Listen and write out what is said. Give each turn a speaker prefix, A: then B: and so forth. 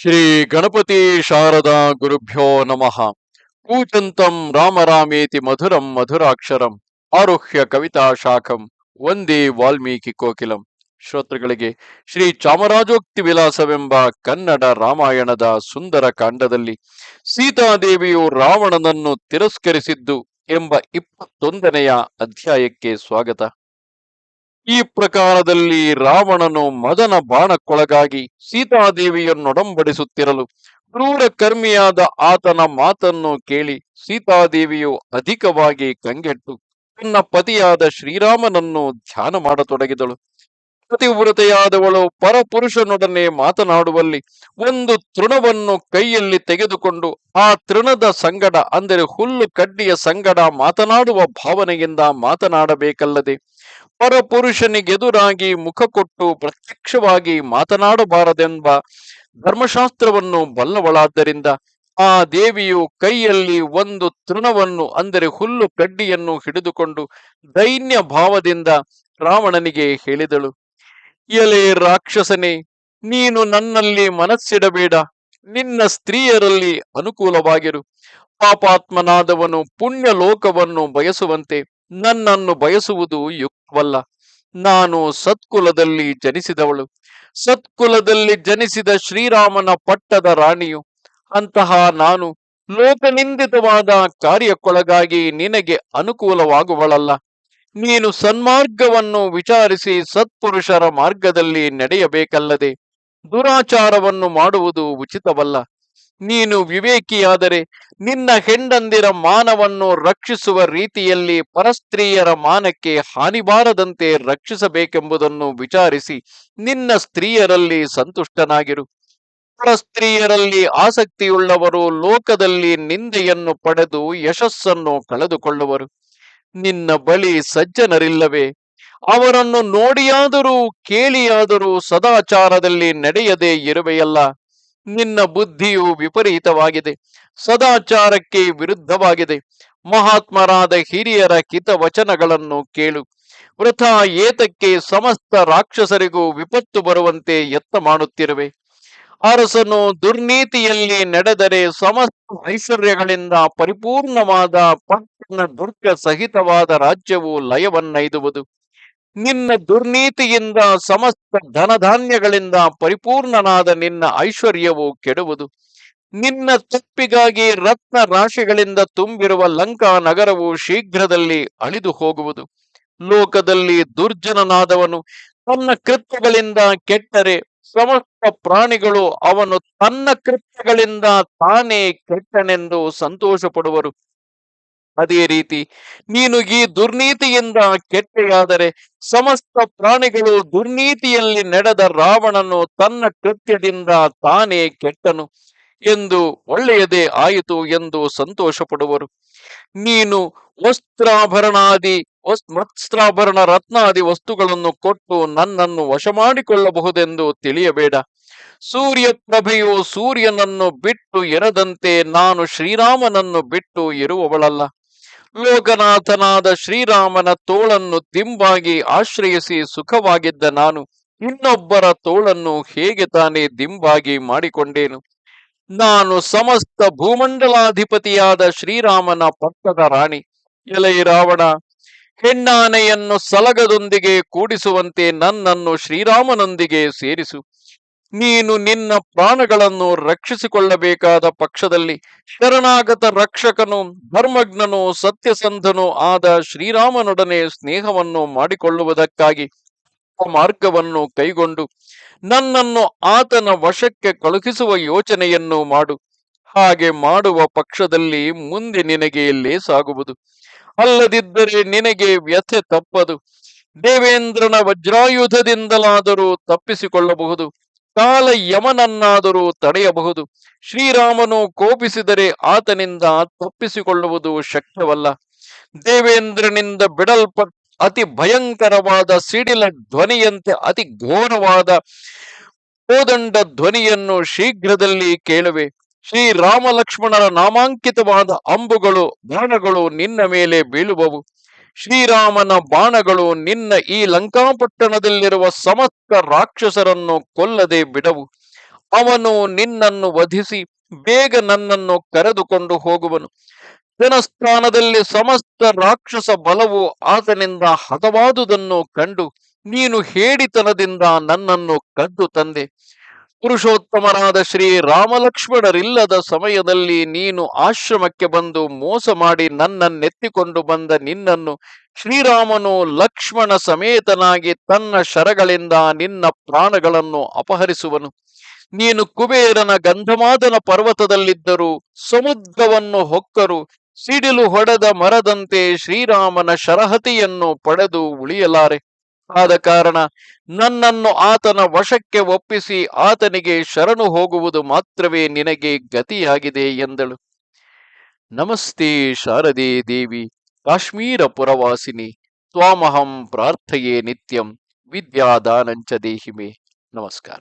A: ಶ್ರೀ ಗಣಪತಿ ಶಾರದಾ ಗುರುಭ್ಯೋ ನಮಃ. ಕೂಚಂತಂ ರಾಮರಾಮೇತಿ ಮಧುರಂ ಮಧುರಾಕ್ಷರಂ ಆರುಹ್ಯ ಕವಿತಾ ಶಾಖಂ ಒಂದೇ ವಾಲ್ಮೀಕಿ ಕೋಕಿಲಂ. ಶ್ರೋತೃಗಳಿಗೆ ಶ್ರೀ ಚಾಮರಾಜೋಕ್ತಿ ವಿಲಾಸವೆಂಬ ಕನ್ನಡ ರಾಮಾಯಣದ ಸುಂದರ ಕಾಂಡದಲ್ಲಿ ಸೀತಾದೇವಿಯು ರಾವಣನನ್ನು ತಿರಸ್ಕರಿಸಿದ್ದು ಎಂಬ ಇಪ್ಪತ್ತೊಂದನೆಯ ಅಧ್ಯಾಯಕ್ಕೆ ಸ್ವಾಗತ. ಈ ಪ್ರಕಾರದಲ್ಲಿ ರಾವಣನು ಮದನ ಬಾಣಕ್ಕೊಳಗಾಗಿ ಸೀತಾದೇವಿಯನ್ನೊಡಂಬಡಿಸುತ್ತಿರಲು ಕ್ರೂರ ಕರ್ಮಿಯಾದ ಆತನ ಮಾತನ್ನು ಕೇಳಿ ಸೀತಾದೇವಿಯು ಅಧಿಕವಾಗಿ ಕಂಗೆಟ್ಟು ತನ್ನ ಪತಿಯಾದ ಶ್ರೀರಾಮನನ್ನು ಧ್ಯಾನ ಮಾಡತೊಡಗಿದಳು. ಪತಿವ್ರತೆಯಾದವಳು ಪರಪುರುಷನೊಡನೆ ಮಾತನಾಡುವಲ್ಲಿ ಒಂದು ತೃಣವನ್ನು ಕೈಯಲ್ಲಿ ತೆಗೆದುಕೊಂಡು ಆ ತೃಣದ ಸಂಗಡ, ಅಂದರೆ ಹುಲ್ಲು ಕಡ್ಡಿಯ ಸಂಗಡ ಮಾತನಾಡುವ ಭಾವನೆಯಿಂದ ಮಾತನಾಡಬೇಕಲ್ಲದೆ ಪರಪುರುಷನಿಗೆದುರಾಗಿ ಮುಖ ಕೊಟ್ಟು ಪ್ರತ್ಯಕ್ಷವಾಗಿ ಮಾತನಾಡಬಾರದೆಂಬ ಧರ್ಮಶಾಸ್ತ್ರವನ್ನು ಬಲ್ಲವಳಾದ್ದರಿಂದ ಆ ದೇವಿಯು ಕೈಯಲ್ಲಿ ಒಂದು ತೃಣವನ್ನು, ಅಂದರೆ ಹುಲ್ಲು ಕಡ್ಡಿಯನ್ನು ಹಿಡಿದುಕೊಂಡು ದೈನ್ಯ ಭಾವದಿಂದ ರಾವಣನಿಗೆ ಹೇಳಿದಳು. ಎಲೆ ರಾಕ್ಷಸನೇ, ನೀನು ನನ್ನಲ್ಲಿ ಮನಸ್ಸಿಡಬೇಡ. ನಿನ್ನ ಸ್ತ್ರೀಯರಲ್ಲಿ ಅನುಕೂಲವಾಗಿರು. ಪಾಪಾತ್ಮನಾದವನು ಪುಣ್ಯ ಲೋಕವನ್ನು ಬಯಸುವಂತೆ ನನ್ನನ್ನು ಬಯಸುವುದು ಯುಕ್ತವಲ್ಲ. ನಾನು ಸತ್ಕುಲದಲ್ಲಿ ಜನಿಸಿದವಳು. ಸತ್ಕುಲದಲ್ಲಿ ಜನಿಸಿದ ಶ್ರೀರಾಮನ ಪಟ್ಟದ ರಾಣಿಯು. ಅಂತಹ ನಾನು ಲೋಕನಿಂದಿತವಾದ ಕಾರ್ಯಕ್ಕೊಳಗಾಗಿ ನಿನಗೆ ಅನುಕೂಲವಾಗುವಳಲ್ಲ. ನೀನು ಸನ್ಮಾರ್ಗವನ್ನು ವಿಚಾರಿಸಿ ಸತ್ಪುರುಷರ ಮಾರ್ಗದಲ್ಲಿ ನಡೆಯಬೇಕಲ್ಲದೆ ದುರಾಚಾರವನ್ನು ಮಾಡುವುದು ಉಚಿತವಲ್ಲ. ನೀನು ವಿವೇಕಿಯಾದರೆ ನಿನ್ನ ಹೆಂಡಂದಿರ ಮಾನವನ್ನು ರಕ್ಷಿಸುವ ರೀತಿಯಲ್ಲಿ ಪರಸ್ತ್ರೀಯರ ಮಾನಕ್ಕೆ ಹಾನಿಬಾರದಂತೆ ರಕ್ಷಿಸಬೇಕೆಂಬುದನ್ನು ವಿಚಾರಿಸಿ ನಿನ್ನ ಸ್ತ್ರೀಯರಲ್ಲಿ ಸಂತುಷ್ಟನಾಗಿರು. ಪರಸ್ತ್ರೀಯರಲ್ಲಿ ಆಸಕ್ತಿಯುಳ್ಳವರು ಲೋಕದಲ್ಲಿ ನಿಂದೆಯನ್ನು ಪಡೆದು ಯಶಸ್ಸನ್ನು ಕಳೆದುಕೊಳ್ಳುವರು. ನಿನ್ನ ಬಳಿ ಸಜ್ಜನರಿಲ್ಲವೇ? ಅವರನ್ನು ನೋಡಿಯಾದರೂ ಕೇಳಿಯಾದರೂ ಸದಾಚಾರದಲ್ಲಿ ನಡೆಯದೇ ಇರುವೆಯಲ್ಲ. ನಿನ್ನ ಬುದ್ಧಿಯು ವಿಪರೀತವಾಗಿದೆ, ಸದಾಚಾರಕ್ಕೆ ವಿರುದ್ಧವಾಗಿದೆ. ಮಹಾತ್ಮರಾದ ಹಿರಿಯರ ಕಿತವಚನಗಳನ್ನು ಕೇಳು. ವೃಥ ಏತಕ್ಕೆ ಸಮಸ್ತ ರಾಕ್ಷಸರಿಗೂ ವಿಪತ್ತು ಬರುವಂತೆ ಯತ್ನ ಮಾಡುತ್ತಿರುವೆ. ಅರಸನು ದುರ್ನೀತಿಯಲ್ಲಿ ನಡೆದರೆ ಸಮಸ್ತ ಐಶ್ವರ್ಯಗಳಿಂದ ಪರಿಪೂರ್ಣವಾದ ಪಟ್ಟಣ ದುರ್ಗ ಸಹಿತವಾದ ರಾಜ್ಯವು ಲಯವನ್ನೈದುವುದು. ನಿನ್ನ ದುರ್ನೀತಿಯಿಂದ ಸಮಸ್ತ ಧನಧಾನ್ಯಗಳಿಂದ ಪರಿಪೂರ್ಣನಾದ ನಿನ್ನ ಐಶ್ವರ್ಯವು ಕೆಡುವುದು. ನಿನ್ನ ತಪ್ಪಿಗಾಗಿ ರತ್ನ ರಾಶಿಗಳಿಂದ ತುಂಬಿರುವ ಲಂಕಾ ನಗರವು ಶೀಘ್ರದಲ್ಲಿ ಅಳಿದು ಹೋಗುವುದು. ಲೋಕದಲ್ಲಿ ದುರ್ಜನನಾದವನು ತನ್ನ ಕೃತ್ಯಗಳಿಂದ ಕೆಟ್ಟರೆ ಸಮಸ್ತ ಪ್ರಾಣಿಗಳು ಅವನು ತನ್ನ ಕೃತ್ಯಗಳಿಂದ ತಾನೇ ಕೆಟ್ಟನೆಂದು ಸಂತೋಷ ಪಡುವರು ಅದೇ ರೀತಿ ನೀನು ಈ ದುರ್ನೀತಿಯಿಂದ ಕೆಟ್ಟೆಯಾದರೆ ಸಮಸ್ತ ಪ್ರಾಣಿಗಳು ದುರ್ನೀತಿಯಲ್ಲಿ ನಡೆದ ರಾವಣನು ತನ್ನ ಕೃತ್ಯದಿಂದ ತಾನೇ ಕೆಟ್ಟನು ಎಂದು ಒಳ್ಳೆಯದೇ ಆಯಿತು ಎಂದು ಸಂತೋಷ ನೀನು ವಸ್ತ್ರಾಭರಣಾದಿ ವಸ್ತ್ರಾಭರಣ ರತ್ನಾದಿ ವಸ್ತುಗಳನ್ನು ಕೊಟ್ಟು ನನ್ನನ್ನು ವಶ ಮಾಡಿಕೊಳ್ಳಬಹುದೆಂದು ತಿಳಿಯಬೇಡ. ಸೂರ್ಯ ಪ್ರಭೆಯು ಸೂರ್ಯನನ್ನು ಬಿಟ್ಟು ಇರದಂತೆ ನಾನು ಶ್ರೀರಾಮನನ್ನು ಬಿಟ್ಟು ಇರುವವಳಲ್ಲ. ಲೋಕನಾಥನಾದ ಶ್ರೀರಾಮನ ತೋಳನ್ನು ದಿಂಬಾಗಿ ಆಶ್ರಯಿಸಿ ಸುಖವಾಗಿದ್ದ ನಾನು ಇನ್ನೊಬ್ಬರ ತೋಳನ್ನು ಹೇಗೆ ತಾನೇ ದಿಂಬಾಗಿ ಮಾಡಿಕೊಂಡೇನು? ನಾನು ಸಮಸ್ತ ಭೂಮಂಡಲಾಧಿಪತಿಯಾದ ಶ್ರೀರಾಮನ ಪಕ್ಕದ ರಾಣಿ. ಎಲೈ ರಾವಣ ಹೆಣ್ಣಾನೆಯನ್ನು ಸಲಗದೊಂದಿಗೆ ಕೂಡಿಸುವಂತೆ ನನ್ನನ್ನು ಶ್ರೀರಾಮನೊಂದಿಗೆ ಸೇರಿಸು. ನೀನು ನಿನ್ನ ಪ್ರಾಣಗಳನ್ನು ರಕ್ಷಿಸಿಕೊಳ್ಳಬೇಕಾದ ಪಕ್ಷದಲ್ಲಿ ಶರಣಾಗತ ರಕ್ಷಕನು ಧರ್ಮಜ್ಞನು ಸತ್ಯಸಂಧನು ಆದ ಶ್ರೀರಾಮನೊಡನೆ ಸ್ನೇಹವನ್ನು ಮಾಡಿಕೊಳ್ಳುವುದಕ್ಕಾಗಿ ಮಾರ್ಗವನ್ನು ಕೈಗೊಂಡು ನನ್ನನ್ನು ಆತನ ವಶಕ್ಕೆ ಕಳುಹಿಸುವ ಯೋಚನೆಯನ್ನು ಮಾಡು. ಹಾಗೆ ಮಾಡುವ ಪಕ್ಷದಲ್ಲಿ ಮುಂದೆ ನಿನಗೆ ಲೇಸಾಗುವುದು. ಅಲ್ಲದಿದ್ದರೆ ನಿನಗೆ ವ್ಯಥೆ ತಪ್ಪದು. ದೇವೇಂದ್ರನ ವಜ್ರಾಯುಧದಿಂದಲಾದರೂ ತಪ್ಪಿಸಿಕೊಳ್ಳಬಹುದು. ಕಾಲ ಯಮನನ್ನಾದರೂ ತಡೆಯಬಹುದು. ಶ್ರೀರಾಮನು ಕೋಪಿಸಿದರೆ ಆತನಿಂದ ತಪ್ಪಿಸಿಕೊಳ್ಳುವುದು ಶಕ್ಯವಲ್ಲ ದೇವೇಂದ್ರನಿಂದ ಬಿಡಲ್ಪ ಅತಿ ಭಯಂಕರವಾದ ಸಿಡಿಲ ಧ್ವನಿಯಂತೆ ಅತಿ ಘೋರವಾದ ಕೋದಂಡ ಧ್ವನಿಯನ್ನು ಶೀಘ್ರದಲ್ಲಿ ಕೇಳುವೆ. ಶ್ರೀರಾಮ ಲಕ್ಷ್ಮಣರ ನಾಮಾಂಕಿತವಾದ ಅಂಬುಗಳು, ಬಾಣಗಳು ನಿನ್ನ ಮೇಲೆ ಬೀಳುವವು. ಶ್ರೀರಾಮನ ಬಾಣಗಳು ನಿನ್ನ ಈ ಲಂಕಾಪಟ್ಟಣದಲ್ಲಿರುವ ಸಮಸ್ತ ರಾಕ್ಷಸರನ್ನು ಕೊಲ್ಲದೆ ಬಿಡವು. ಅವನು ನಿನ್ನನ್ನು ವಧಿಸಿ ಬೇಗ ನನ್ನನ್ನು ಕರೆದುಕೊಂಡು ಹೋಗುವನು. ಜನಸ್ಥಾನದಲ್ಲಿ ಸಮಸ್ತ ರಾಕ್ಷಸ ಬಲವು ಆತನಿಂದ ಹತವಾದುದನ್ನು ಕಂಡು ನೀನು ಹೇಡಿತನದಿಂದ ನನ್ನನ್ನು ಕದ್ದು ತಂದೆ. ಪುರುಷೋತ್ತಮರಾದ ಶ್ರೀ ರಾಮಲಕ್ಷ್ಮಣರಿಲ್ಲದ ಸಮಯದಲ್ಲಿ ನೀನು ಆಶ್ರಮಕ್ಕೆ ಬಂದು ಮೋಸ ಮಾಡಿ ನನ್ನನ್ನೆತ್ತಿಕೊಂಡು ಬಂದ ನಿನ್ನನ್ನು ಶ್ರೀರಾಮನು ಲಕ್ಷ್ಮಣ ಸಮೇತನಾಗಿ ತನ್ನ ಶರಗಳಿಂದ ನಿನ್ನ ಪ್ರಾಣಗಳನ್ನು ಅಪಹರಿಸುವನು. ನೀನು ಕುಬೇರನ ಗಂಧಮಾದನ ಪರ್ವತದಲ್ಲಿದ್ದರು ಸಮುದ್ರವನ್ನು ಹೊಕ್ಕರು, ಸಿಡಿಲು ಹೊಡೆದ ಮರದಂತೆ ಶ್ರೀರಾಮನ ಶರಹತಿಯನ್ನು ಪಡೆದು ಉಳಿಯಲಾರೆ. ಆದ ಕಾರಣ ನನ್ನನ್ನು ಆತನ ವಶಕ್ಕೆ ಒಪ್ಪಿಸಿ ಆತನಿಗೆ ಶರಣು ಹೋಗುವುದು ಮಾತ್ರವೇ ನಿನಗೆ ಗತಿಯಾಗಿದೆ ಎಂದಳು. ನಮಸ್ತೆ ಶಾರದೆ ದೇವಿ, ಕಾಶ್ಮೀರ ಪುರವಾಸಿನಿ, ತ್ವಾಮಹಂ ಪ್ರಾರ್ಥಯೇ ನಿತ್ಯಂ, ವಿದ್ಯಾದಾನಂಚ ದೇಹಿಮೆ. ನಮಸ್ಕಾರ.